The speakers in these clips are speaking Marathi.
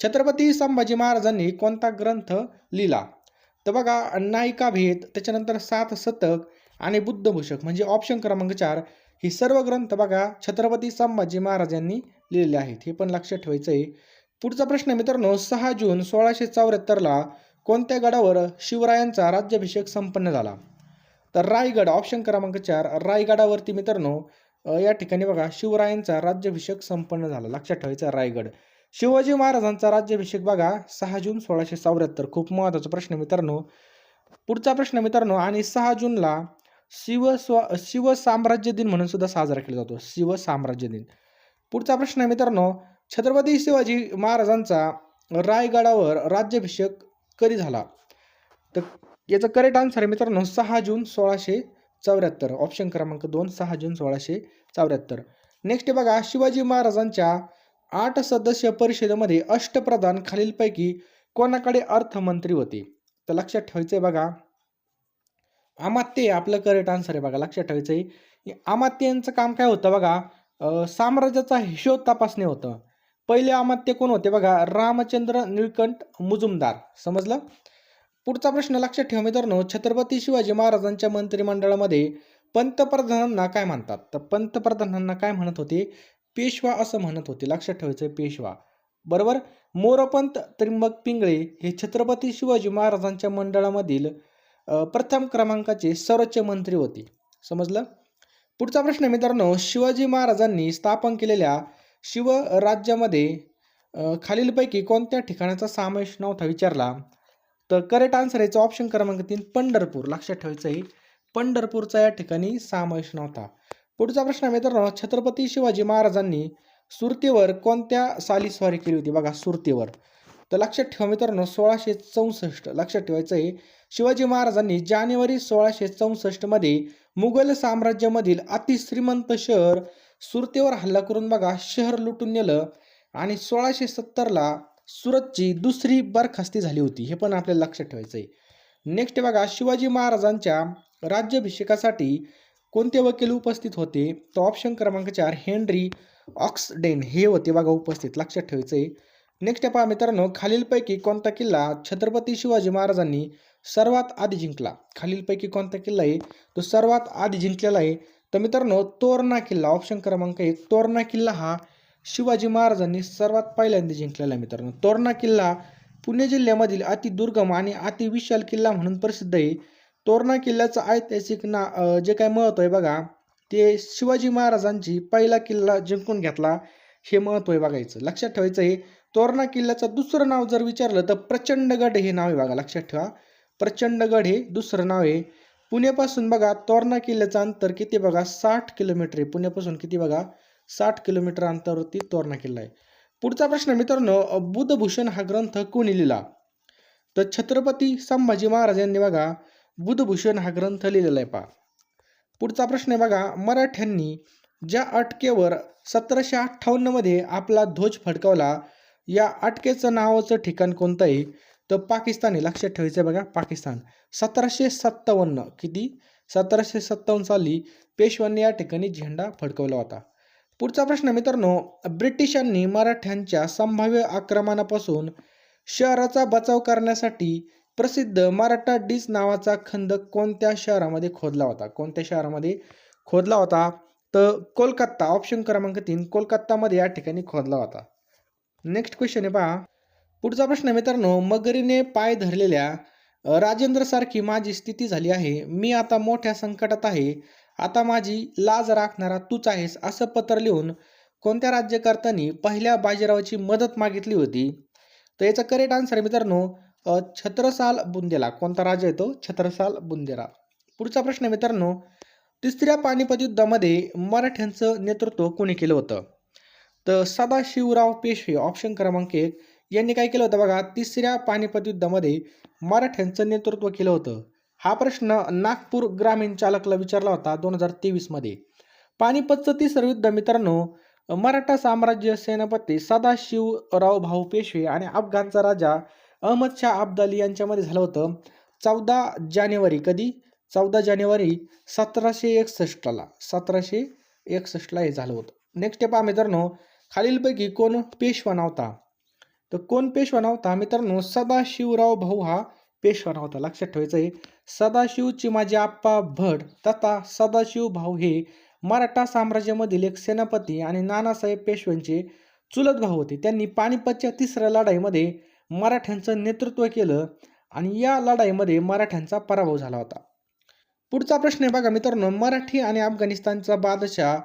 छत्रपती संभाजी महाराजांनी कोणता ग्रंथ लिहिला? तर बघा नायिका भेद त्याच्यानंतर सात शतक आणि बुद्धभूषक म्हणजे ऑप्शन क्रमांक चार. ही सर्व ग्रंथ बघा छत्रपती संभाजी महाराजांनी लिहिलेले आहेत. हे पण लक्षात ठेवायचं आहे पुढचा प्रश्न मित्रांनो सहा जून सोळाशे चौऱ्याहत्तरला कोणत्या गडावर शिवरायांचा राज्याभिषेक संपन्न झाला? तर रायगड ऑप्शन क्रमांक चार. रायगडावरती मित्रांनो या ठिकाणी बघा शिवरायांचा राज्याभिषेक संपन्न झाला. लक्षात ठेवायचा रायगड. शिवाजी महाराजांचा राज्याभिषेक बघा सहा जून सोळाशे चौऱ्याहत्तर. खूप महत्त्वाचा प्रश्न मित्रांनो. पुढचा प्रश्न मित्रांनो आणि सहा जूनला शिव स्व शिव साम्राज्य दिन म्हणून सुद्धा साजरा केला जातो. शिव साम्राज्य दिन. पुढचा प्रश्न आहे मित्रांनो छत्रपती शिवाजी महाराजांचा रायगडावर राज्याभिषेक कधी झाला? तर याचं करेक्ट आन्सर आहे मित्रांनो सहा जून सोळाशे चौऱ्याहत्तर. ऑप्शन क्रमांक दोन सहा जून सोळाशे चौऱ्याहत्तर. नेक्स्ट बघा शिवाजी महाराजांच्या आठ सदस्य परिषदेमध्ये अष्टप्रधान खालीलपैकी कोणाकडे अर्थमंत्री होते? तर लक्षात ठेवायचंय बघा. अमात्य आपलं करेक्ट आन्सर आहे बघा. लक्षात ठेवायचं आहे यांचं काम काय होतं बघा? साम्राज्याचा हिशोब तपासणे होतं. पहिले अमात्य कोण होते बघा? रामचंद्र निळकंठ मुजुमदार. समजलं? पुढचा प्रश्न लक्षात ठेवा मित्रांनो. छत्रपती शिवाजी महाराजांच्या मंत्रिमंडळामध्ये पंतप्रधानांना काय म्हणतात? तर पंतप्रधानांना काय म्हणत होते? पेशवा असं म्हणत होते. लक्षात ठेवायचं पेशवा. बरोबर? मोरपंत त्रिंबक पिंगळे हे छत्रपती शिवाजी महाराजांच्या मंडळामधील प्रथम क्रमांकाचे सर्वोच्च मंत्री होते. समजलं? पुढचा प्रश्न मित्रांनो. शिवाजी महाराजांनी स्थापन केलेल्या शिवराज्यामध्ये खालीलपैकी कोणत्या ठिकाणाचा समावेश नव्हता विचारला? तर करेक्ट आन्सर याचा ऑप्शन क्रमांक तीन पंढरपूर. लक्षात ठेवायचं आहे पंढरपूरचा या ठिकाणी समावेश नव्हता. पुढचा प्रश्न आहे मित्रांनो छत्रपती शिवाजी महाराजांनी सुरतेवर कोणत्या साली स्वारी केली होती? बघा सुरतेवर. तर लक्षात ठेवा मित्रांनो सोळाशे चौसष्ट लक्षात ठेवायचं आहे शिवाजी महाराजांनी जानेवारी सोळाशे चौसष्टमध्ये मुघल साम्राज्यामधील अतिश्रीमंत शहर सुरतेवर हल्ला करून बघा शहर लुटून नेलं आणि सोळाशे सत्तरला सुरतची दुसरी बरखास्ती झाली होती. हे पण आपल्याला लक्षात ठेवायचं आहे नेक्स्ट बघा शिवाजी महाराजांच्या राज्याभिषेकासाठी कोणते वकील उपस्थित होते? तर ऑप्शन क्रमांक चार हेनरी ऑक्सडेन. हे होते बघा उपस्थित. लक्षात ठेवायचं आहे नेक्स्ट पहा मित्रांनो खालीलपैकी कोणता किल्ला छत्रपती शिवाजी महाराजांनी सर्वात आधी जिंकला? खालीलपैकी कोणता किल्ला आहे? तो सर्वात आधी जिंकलेला आहे. तर मित्रांनो तोरणा किल्ला ऑप्शन क्रमांक एक. तोरणा किल्ला हा शिवाजी महाराजांनी सर्वात पहिल्यांदा जिंकलेला आहे मित्रांनो. तोरणा किल्ला पुणे जिल्ह्यामधील अतिदुर्गम आणि अतिविशाल किल्ला म्हणून प्रसिद्ध आहे. तोरणा किल्ल्याचं ऐतिहासिक ना जे काय महत्त्व आहे बघा ते शिवाजी महाराजांची पहिला किल्ला जिंकून घेतला हे महत्त्व आहे बघायचं. लक्षात ठेवायचं आहे तोरणा किल्ल्याचं दुसरं नाव जर विचारलं तर प्रचंडगड हे नाव आहे बघा लक्षात ठेवा. प्रचंडगड हे दुसरं नाव आहे. पुण्यापासून बघा तोरणा किल्ल्याचं अंतर किती बघा साठ किलोमीटर आहे. पुण्यापासून किती बघा साठ किलोमीटर अंतरावरती तोरणा किल्ला आहे. पुढचा प्रश्न मित्रांनो बुधभूषण हा ग्रंथ कोणी लिहिला? तर छत्रपती संभाजी महाराज यांनी बघा बुधभूषण हा ग्रंथ लिहिलेला आहे पहा. पुढचा प्रश्न आहे बघा मराठ्यांनी ज्या अटकेवर सतराशे अठ्ठावन्नमध्ये आपला ध्वज फडकावला या अटकेचं नावाचं ठिकाण कोणतं आहे? तर पाकिस्तान आहे लक्षात ठेवायचं आहे बघा पाकिस्तान. सतराशे सत्तावन्न किती? सतराशे सत्तावन्न साली पेशव्यांनी या ठिकाणी झेंडा फडकवला होता. पुढचा प्रश्न मित्रांनो ब्रिटिशांनी मराठ्यांच्या संभाव्य आक्रमणापासून शहराचा बचाव करण्यासाठी प्रसिद्ध मराठा डिस नावाचा खंदक कोणत्या शहरामध्ये खोदला होता? कोणत्या शहरामध्ये खोदला होता? तर कोलकाता ऑप्शन क्रमांक तीन कोलकातामध्ये या ठिकाणी खोदला होता. नेक्स्ट क्वेश्चन आहे पहा. पुढचा प्रश्न आहे मित्रांनो मगरीने पाय धरलेल्या राजेंद्रसारखी माझी स्थिती झाली आहे. मी आता मोठ्या संकटात आहे. आता माझी लाज राखणारा तूच आहेस असं पत्र लिहून कोणत्या राज्यकर्त्यांनी पहिल्या बाजीरावाची मदत मागितली होती? तर याचा करेक्ट आन्सर आहे मित्रांनो छत्रसाल बुंदेला. कोणता राजा येतो छत्रसाल बुंदेला. पुढचा प्रश्न मित्रांनो तिसऱ्या पानिपत युद्धामध्ये मराठ्यांचं नेतृत्व कोणी केलं होतं? तर सदाशिवराव पेशवे ऑप्शन क्रमांक एक. यांनी काय केलं होतं बघा तिसऱ्या पानिपत युद्धामध्ये मराठ्यांचं नेतृत्व केलं होतं. हा प्रश्न नागपूर ग्रामीण चालकला विचारला होता दोन हजार तेवीसमध्ये पानिपतचं तिसरं युद्ध मित्रांनो मराठा साम्राज्य सेनापती सदाशिवराव भाऊ पेशवे आणि अफगाणचा राजा अहमद शाह अब्दाली यांच्यामध्ये झालं होतं. चौदा जानेवारी कधी? चौदा जानेवारी सतराशे एकसष्टला. सतराशे एकसष्टला हे झालं होतं. नेक्स्ट पहा मित्रांनो खालीलपैकी कोण पेशवा नव्हता? तर कोण पेशवा नव्हता? मित्रांनो सदाशिवराव भाऊ हा पेशवा नव्हता. लक्षात ठेवायचं आहे सदाशिव चिमाजी आप्पा भट तथा सदाशिव भाऊ हे मराठा साम्राज्यामधील एक सेनापती आणि नानासाहेब पेशव्यांचे चुलत भाऊ होते. त्यांनी पानिपतच्या तिसऱ्या लढाईमध्ये मराठ्यांचं नेतृत्व केलं आणि या लढाईमध्ये मराठ्यांचा पराभव झाला होता. पुढचा प्रश्न आहे बघा मित्रांनो मराठी आणि अफगाणिस्तानचा बादशाह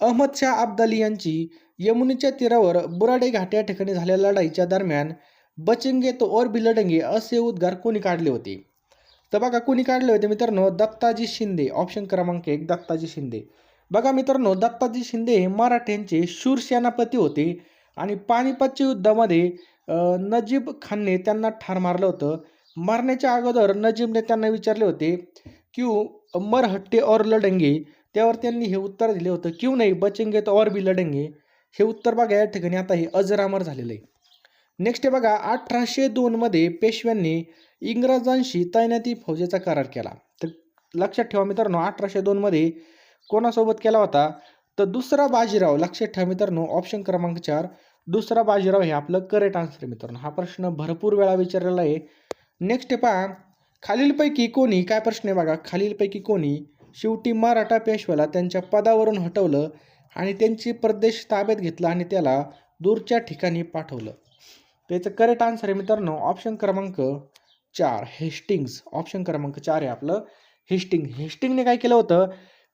अहमद शाह अब्दाली यांची यमुनेच्या तीरावर बुराडे घाट या ठिकाणी झालेल्या लढाईच्या दरम्यान बचेंगे तो और भी लढंगे असे उद्गार कोणी काढले होते? तर बघा कोणी काढले होते मित्रांनो दत्ताजी शिंदे ऑप्शन क्रमांक एक दत्ताजी शिंदे. बघा मित्रांनो दत्ताजी शिंदे हे मराठ्यांचे शूर सेनापती होते आणि पानिपतच्या युद्धामध्ये नजीब खानने त्यांना ठार मारलं होतं. मारण्याच्या अगोदर नजीबने त्यांना विचारले होते क्यू मर हट्टे और लढंगे? त्यावर त्यांनी हे उत्तर दिले होतं क्यू नाही बचेंगे तर और बी लढंगे. हे उत्तर बघा या ठिकाणी आता हे अजरामर झालेलं आहे. नेक्स्ट आहे बघा अठराशे दोनमध्ये पेशव्यांनी इंग्रजांशी तैनाती फौजेचा करार केला. तर लक्षात ठेवा मित्रांनो अठराशे दोनमध्ये कोणासोबत केला होता? तर दुसरा बाजीराव लक्षात ठेवा मित्रांनो ऑप्शन क्रमांक चार दुसरा बाजीराव हे आपलं करेक्ट आन्सर मित्रांनो. हा प्रश्न भरपूर वेळा विचारलेला आहे. नेक्स्ट पहा खालीलपैकी कोणी काय प्रश्न आहे बघा खालीलपैकी कोणी शेवटी मराठा पेशव्याला त्यांच्या पदावरून हटवलं आणि त्यांची प्रदेश ताब्यात घेतला आणि त्याला दूरच्या ठिकाणी पाठवलं. त्याचं करेक्ट आन्सर आहे मित्रांनो ऑप्शन क्रमांक चार हेस्टिंग्स ऑप्शन क्रमांक चार आहे आपलं हेस्टिंग हेस्टिंगने काय केलं होतं?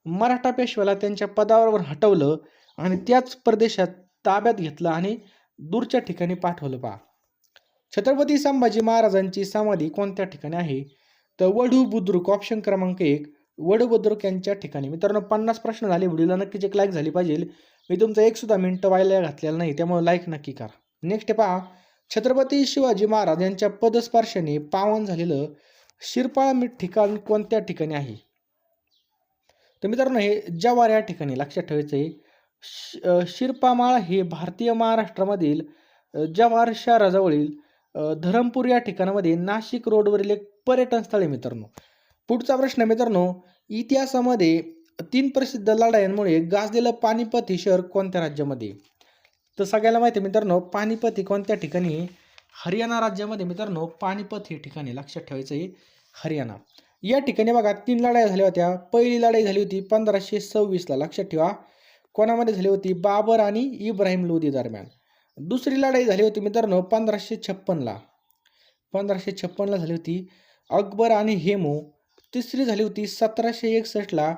मराठा पेशव्याला त्यांच्या पदावर हटवलं आणि त्याच प्रदेशात ताब्यात घेतलं आणि दूरच्या ठिकाणी पाठवलं पहा. छत्रपती संभाजी महाराजांची समाधी कोणत्या ठिकाणी आहे? तर वढू बुद्रुक ऑप्शन क्रमांक एक वडू बुद्रुक यांच्या ठिकाणी. मित्रांनो पन्नास प्रश्न झाले व्हिडिओला नक्कीच एक लाईक झाली पाहिजे. मी तुमचं एक सुद्धा मिनटं व्हायला घातलेलं नाही त्यामुळे लाईक नक्की करा. नेक्स्ट पहा छत्रपती शिवाजी महाराज यांच्या पदस्पर्शाने पावन झालेलं शिरपाळ ठिकाण कोणत्या ठिकाणी आहे? तर मित्रांनो हे जवार या ठिकाणी लक्षात ठेवायचं आहे श- शिरपामाळ हे भारतीय महाराष्ट्रामधील जव्हार शहराजवळील धरमपूर या ठिकाणामध्ये नाशिक रोडवरील एक पर्यटन स्थळ आहे मित्रांनो. पुढचा प्रश्न आहे मित्रांनो इतिहासामध्ये तीन प्रसिद्ध लढायांमुळे गाजलेलं पानिपत हे शहर कोणत्या राज्यामध्ये? तर सगळ्याला माहिती आहे मित्रांनो पानिपत हे कोणत्या ठिकाणी? हरियाणा राज्यामध्ये मित्रांनो पानिपत हे ठिकाणी लक्षात ठेवायचं आहे हरियाणा. या ठिकाणी बघा तीन लढाई झाल्या होत्या. पहिली लढाई झाली होती पंधराशे सव्वीसला लक्षात ठेवा. कोणामध्ये झाली होती? बाबर आणि इब्राहिम लोधी दरम्यान. दुसरी लढाई झाली होती मित्रांनो पंधराशे छप्पनला. पंधराशे छप्पनला झाली होती अकबर आणि हेमू. तिसरी झाली होती सतराशे एकसष्टला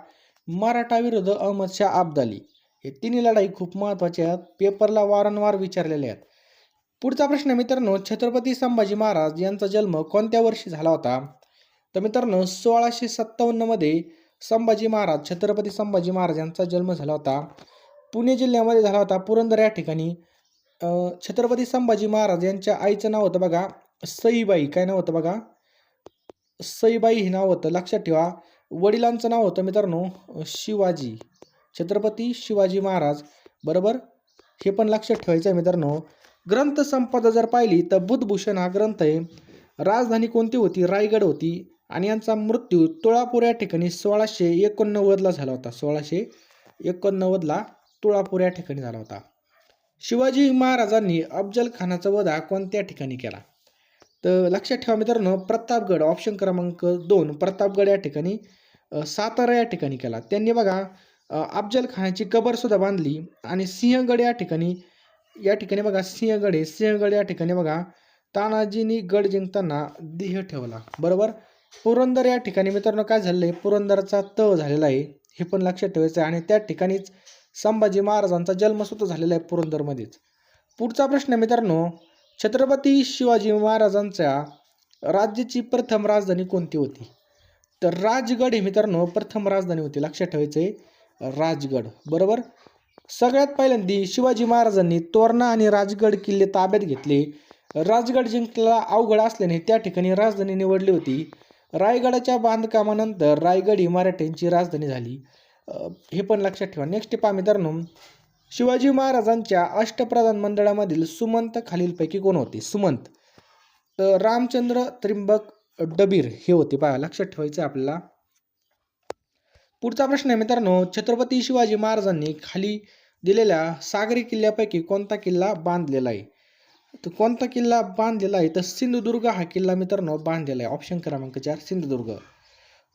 मराठा विरुद्ध अहमद शाह अब्दाली. हे तिन्ही लढाई खूप महत्त्वाच्या आहेत. पेपरला वारंवार विचारलेल्या आहेत. पुढचा प्रश्न मित्रांनो छत्रपती संभाजी महाराज यांचा जन्म कोणत्या वर्षी झाला होता? तर मित्रांनो सोळाशे सत्तावन्नमध्ये संभाजी महाराज छत्रपती संभाजी महाराज यांचा जन्म झाला होता. पुणे जिल्ह्यामध्ये झाला होता. पुरंदर या ठिकाणी छत्रपती संभाजी महाराज यांच्या आईचं नाव होतं बघा सईबाई. काय नाव होतं बघा? सईबाई हे नाव होतं. लक्षात ठेवा. वडिलांचं नाव होतं मित्रांनो शिवाजी. छत्रपती शिवाजी महाराज. बरोबर? हे पण लक्षात ठेवायचं आहे मित्रांनो. ग्रंथ संपदा जर पाहिली तर बुधभूषण हा ग्रंथ आहे. राजधानी कोणती होती? रायगड होती. आणि यांचा मृत्यू तुळापूर या ठिकाणी सोळाशे एकोणनव्वदला झाला होता. सोळाशे एकोणनव्वदला तुळापूर या ठिकाणी झाला होता. शिवाजी महाराजांनी अफजल खानाचा वधा कोणत्या ठिकाणी केला? तर लक्षात ठेवा मित्रांनो प्रतापगड ऑप्शन क्रमांक दोन प्रतापगड या ठिकाणी सातारा या ठिकाणी केला. त्यांनी बघा अफजल खानाची कबरसुद्धा बांधली आणि सिंहगड या ठिकाणी या ठिकाणी बघा सिंहगड आहे. सिंहगड या ठिकाणी बघा तानाजीनी गड जिंकताना देह ठेवला. बरोबर? पुरंदर या ठिकाणी मित्रांनो काय झालेलं आहे पुरंदरचा तह झालेला आहे. हे पण लक्षात ठेवायचं आहे आणि त्या ठिकाणीच संभाजी महाराजांचा जन्मसुद्धा झालेला आहे पुरंदरमध्येच. पुढचा प्रश्न आहे मित्रांनो छत्रपती शिवाजी महाराजांच्या राज्याची प्रथम राजधानी कोणती होती? तर राजगड हे मित्रांनो प्रथम राजधानी होती लक्षात ठेवायचं आहे राजगड बरोबर? सगळ्यात पहिल्यांदी शिवाजी महाराजांनी तोरणा आणि राजगड किल्ले ताब्यात घेतले. राजगड जिंकला अवघड असल्याने त्या ठिकाणी राजधानी निवडली होती. रायगडाच्या बांधकामानंतर रायगड ही मराठ्यांची राजधानी झाली. हे पण लक्षात ठेवा. नेक्स्ट पहा मित्रांनो शिवाजी महाराजांच्या अष्टप्रधान मंडळामधील सुमंत खालीलपैकी कोण होते? सुमंत. तर रामचंद्र त्रिंबक डबीर हे होते पहा. लक्षात ठेवायचं आपल्याला. पुढचा प्रश्न आहे मित्रांनो छत्रपती शिवाजी महाराजांनी खाली दिलेल्या सागरी किल्ल्यापैकी कोणता किल्ला बांधलेला आहे? तर कोणता किल्ला बांधलेला आहे? तर सिंधुदुर्ग हा किल्ला मित्रांनो बांधलेला आहे. ऑप्शन क्रमांक चार सिंधुदुर्ग.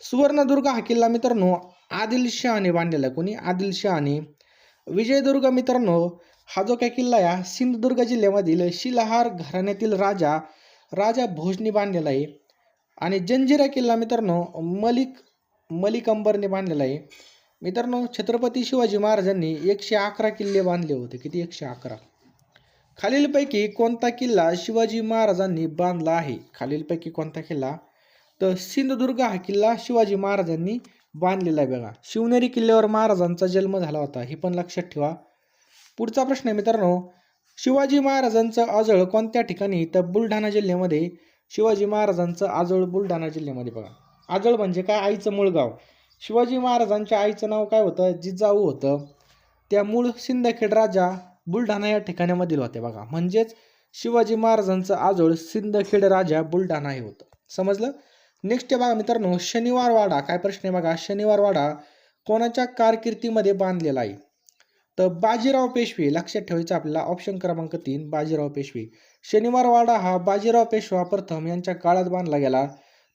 सुवर्णदुर्ग हा किल्ला मित्रांनो आदिलशहाने बांधलेला आहे. कोणी? आदिलशहाने. विजयदुर्ग मित्रांनो हा जो काय किल्ला आहे सिंधुदुर्ग जिल्ह्यामधील शिलाहार घराण्यातील राजा राजा भोजनी बांधलेला आहे. आणि जंजिरा किल्ला मित्रांनो मलिक मलिक अंबरने बांधलेला आहे. मित्रांनो छत्रपती शिवाजी महाराजांनी एकशे अकरा किल्ले बांधले होते. किती? एकशे अकरा. खालीलपैकी कोणता किल्ला शिवाजी महाराजांनी बांधला आहे? खालीलपैकी कोणता किल्ला? तर सिंधुदुर्ग हा किल्ला शिवाजी महाराजांनी बांधलेला आहे बघा. शिवनेरी किल्ल्यावर महाराजांचा जन्म झाला होता. हे पण लक्षात ठेवा. पुढचा प्रश्न आहे मित्रांनो शिवाजी महाराजांचं आजळ कोणत्या ठिकाणी? तर बुलढाणा जिल्ह्यामध्ये शिवाजी महाराजांचं आजळ बुलढाणा जिल्ह्यामध्ये बघा. आजळ म्हणजे काय? आईचं मूळ गाव. शिवाजी महाराजांच्या आईचं नाव काय होतं? जिजाऊ होतं. त्या मूळ सिंदखेड राजा बुलढाणा या ठिकाणामधील होते बघा. म्हणजेच शिवाजी महाराजांचं आजोळ सिंदखेड राजा बुलढाणा हे होतं. समजलं? नेक्स्ट बघा मित्रांनो शनिवार वाडा काय प्रश्न आहे बघा? शनिवार वाडा कोणाच्या कारकिर्दीमध्ये बांधलेला आहे? तर बाजीराव पेशवे लक्षात ठेवायचं आपल्याला ऑप्शन क्रमांक तीन बाजीराव पेशवे. शनिवार वाडा हा बाजीराव पेशवा प्रथम यांच्या काळात बांधला गेला.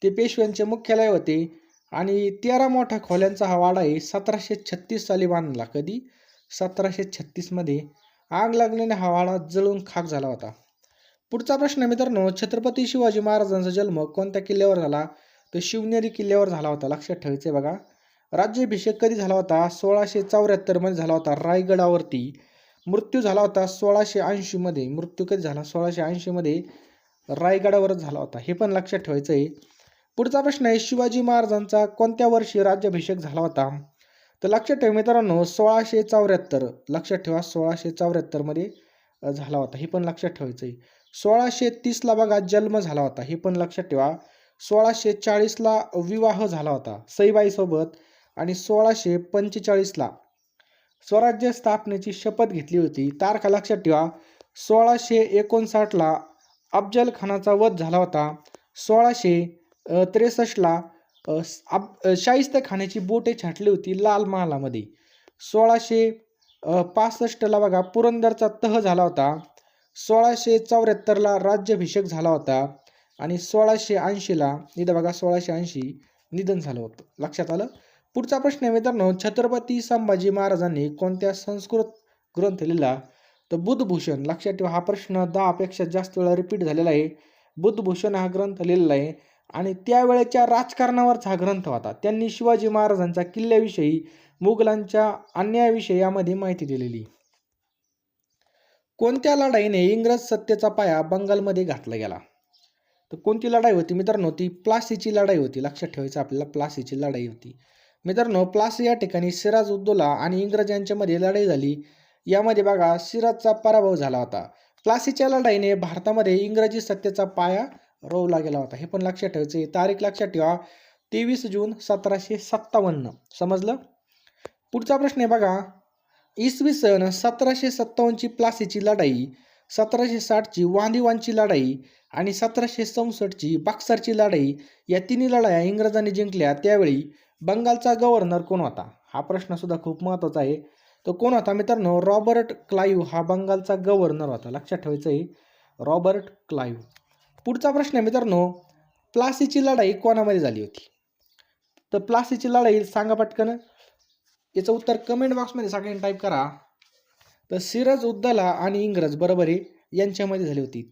ते पेशव्यांचे मुख्यालय होते आणि तेरा मोठ्या खोल्यांचा हा वाडा आहे. सतराशे छत्तीस साली बांधला. कधी? सतराशे छत्तीसमध्ये आग लागल्याने हा वाडा जळून खाक झाला होता. पुढचा प्रश्न मित्रांनो छत्रपती शिवाजी महाराजांचा जन्म कोणत्या किल्ल्यावर झाला? तर शिवनेरी किल्ल्यावर झाला होता लक्षात ठेवायचे बघा. राज्याभिषेक कधी झाला होता? सोळाशे चौऱ्याहत्तरमध्ये झाला होता रायगडावरती. मृत्यू झाला होता सोळाशे ऐंशीमध्ये मृत्यू कधी झाला? सोळाशे ऐंशीमध्ये रायगडावरच झाला होता. हे पण लक्षात ठेवायचं आहे पुढचा प्रश्न आहे शिवाजी महाराजांचा कोणत्या वर्षी राज्याभिषेक झाला होता? तर लक्षात ठेवा मित्रांनो सोळाशे चौऱ्याहत्तर लक्षात ठेवा सोळाशे चौऱ्याहत्तरमध्ये झाला होता. हे पण लक्षात ठेवायचं आहे सोळाशे तीसला बघा जन्म झाला होता. हे पण लक्षात ठेवा. सोळाशे चाळीसला विवाह झाला होता सईबाईसोबत आणि सोळाशे पंचेचाळीसला स्वराज्य स्थापनेची शपथ घेतली होती. तारखा लक्षात ठेवा. सोळाशे एकोणसाठला अफजल खानाचा वध झाला होता. सोळाशे त्रेसष्टला आप स- बोटे छाटली होती लाल महालामध्ये. सोळाशे पासष्टला बघा पुरंदरचा तह झाला होता. सोळाशे चौऱ्याहत्तरला राज्याभिषेक झाला होता. आणि सोळाशे ऐंशीला निधन बघा सोळाशे ऐंशी निधन झालं होतं. लक्षात आलं? पुढचा प्रश्न आहे मित्रांनो छत्रपती संभाजी महाराजांनी कोणत्या संस्कृत ग्रंथ लिहिला तर बुद्धभूषण लक्षात ठेवा हा प्रश्न दहापेक्षा जास्त वेळा रिपीट झालेला आहे. बुद्धभूषण हा ग्रंथ लिहिलेला आहे. आणि त्यावेळेच्या राजकारणावरचा हा ग्रंथ होता. त्यांनी शिवाजी महाराजांच्या किल्ल्याविषयी मुघलांच्या अन्यायाविषयी यामध्ये माहिती दिलेली. कोणत्या लढाईने इंग्रज सत्तेचा पाया बंगालमध्ये घातला गेला? तर कोणती लढाई होती मित्रांनो? ती प्लासीची लढाई होती. लक्षात ठेवायचं आपल्याला प्लासीची लढाई होती. मित्रांनो प्लासी या ठिकाणी सिराज उद्दोला आणि इंग्रज यांच्यामध्ये लढाई झाली. यामध्ये बघा सिराजचा पराभव झाला होता. प्लासीच्या लढाईने भारतामध्ये इंग्रजी सत्तेचा पाया रोवला गेला होता. हे पण लक्षात ठेवायचं आहे. तारीख लक्षात ठेवा. तेवीस जून सतराशे सत्तावन्न. समजलं? पुढचा प्रश्न आहे बघा. इसवी सन सतराशे सत्तावन्नची प्लासीची लढाई सतराशे साठची वांदिवांची लढाई आणि सतराशे चौसष्टची बक्सरची लढाई या तिन्ही लढाया इंग्रजांनी जिंकल्या. त्यावेळी बंगालचा गव्हर्नर कोण होता? हा प्रश्नसुद्धा खूप महत्त्वाचा आहे. तो कोण होता मित्रांनो? रॉबर्ट क्लाईव्ह हा बंगालचा गव्हर्नर होता. लक्षात ठेवायचं आहे. रॉबर्ट क्लाईव्ह पुढचा प्रश्न आहे मित्रांनो प्लासीची लढाई कोणामध्ये झाली होती? तर प्लासीची लढाई सांगा पटकन. याचं उत्तर कमेंट बॉक्समध्ये सगळ्यांनी टाईप करा. तर सिरज उद्दला आणि इंग्रज बरोबर आहे? यांच्यामध्ये झाली होती.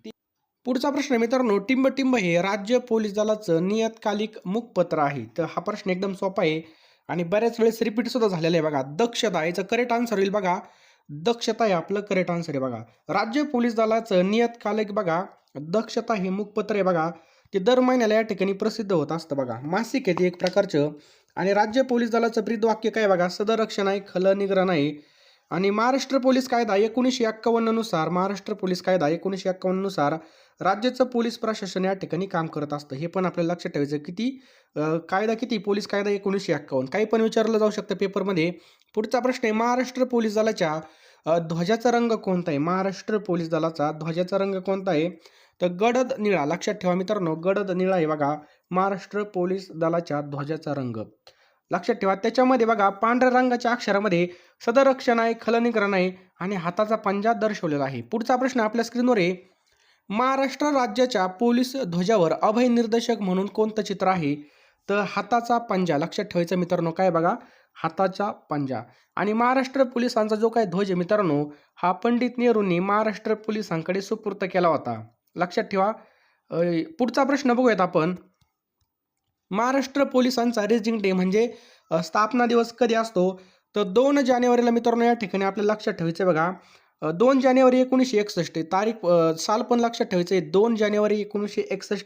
पुढचा प्रश्न आहे मित्रांनो टिंब टिंब हे राज्य पोलीस दलाचं नियतकालिक मुखपत्र आहे. तर हा प्रश्न एकदम सोपा आहे आणि बऱ्याच वेळेस रिपीट सुद्धा झालेला आहे बघा. दक्षता याचं करेक्ट आन्सर होईल बघा. दक्षता हे आपलं करेक्ट आन्सर आहे बघा. राज्य पोलीस दलाचं नियतकालिक बघा. दक्षता हे मुखपत्र आहे बघा. ते दर महिन्याला या ठिकाणी प्रसिद्ध होत असतं बघा. मासिक आहे ते एक प्रकारचं. आणि राज्य पोलीस दलाचं ब्रीदवाक्य काय बघा? सदरक्षण आहे खल निग्रह आहे आणि महाराष्ट्र पोलीस कायदा एकोणीसशे एक्कावन्ननुसार महाराष्ट्र पोलीस कायदा एकोणीसशे एक्कावन्ननुसार राज्याचं पोलीस प्रशासन या ठिकाणी काम करत असतं. हे पण आपल्याला लक्षात ठेवायचं किती कायदा किती? पोलीस कायदा एकोणीसशे एक्कावन्न. काही पण विचारलं जाऊ शकतं पेपरमध्ये. पुढचा प्रश्न आहे महाराष्ट्र पोलीस दलाच्या ध्वजाचा रंग कोणता आहे? महाराष्ट्र पोलीस दलाचा ध्वजाचा रंग कोणता आहे? तर गडद निळा लक्षात ठेवा मित्रांनो गडद निळा हे बघा महाराष्ट्र पोलीस दलाच्या ध्वजाचा रंग. लक्षात ठेवा त्याच्यामध्ये बघा पांढऱ्या रंगाच्या अक्षरामध्ये सदरक्षण आहे खलनीकरण आहे आणि हाताचा पंजा दर्शवलेला आहे. पुढचा प्रश्न आपल्या स्क्रीनवर आहे. महाराष्ट्र राज्याच्या पोलीस ध्वजावर अभय निर्देशक म्हणून कोणतं चित्र आहे? तर हाताचा पंजा लक्षात ठेवायचं मित्रांनो काय बघा? हाताचा पंजा. आणि महाराष्ट्र पोलिसांचा जो काय ध्वज मित्रांनो हा पंडित नेहरूंनी महाराष्ट्र पोलिसांकडे सुपूर्त केला होता. लक्षात ठेवा. पुढचा प्रश्न बघूयात आपण. महाराष्ट्र पोलिसांचा रेजिंग डे म्हणजे स्थापना दिवस कधी असतो? तर दोन जानेवारीला मित्रांनो या ठिकाणी आपल्याला लक्षात ठेवायचं आहे बघा. दोन जानेवारी एकोणीसशे एकसष्ट तारीख साल पण लक्षात ठेवायचं आहे. दोन जानेवारी एकोणीसशे एकसष्ट